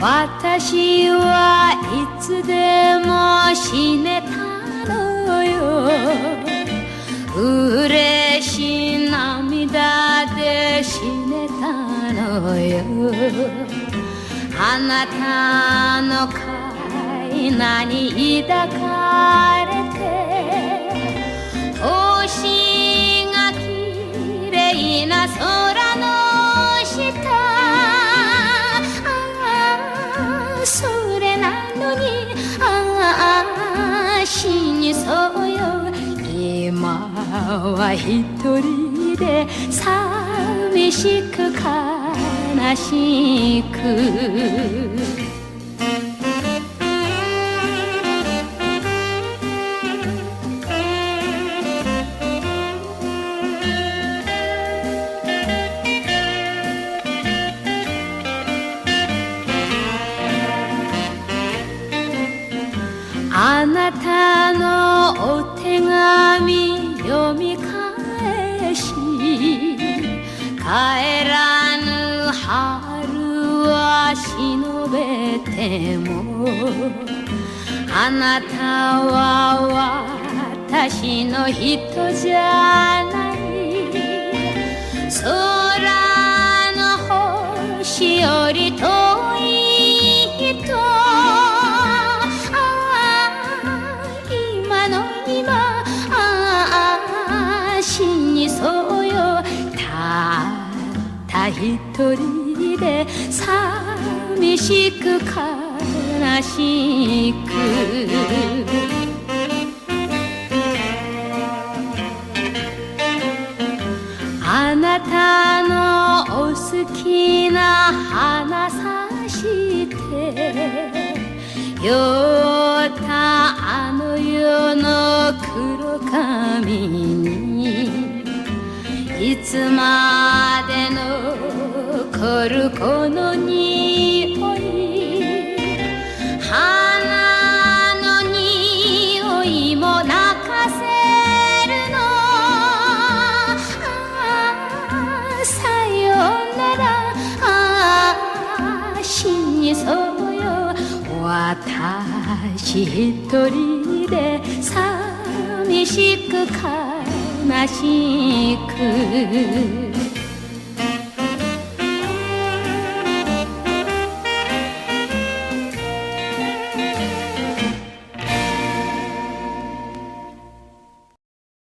私はいつでも死ねたのよ。嬉しい涙で死ねたのよ。あなたの体に抱かれては一人で寂しく悲しく。あなたのお手紙。読み返し帰らぬ春は忍べてもあなたは私の人じゃない一人で寂しく悲しく。あなたのお好きな花さして。酔ったあの世の黒髪に。いつまでのるこの匂い花の匂いも泣かせるの。ああさよなら。ああ死にそうよ。私一人で寂しく悲しく。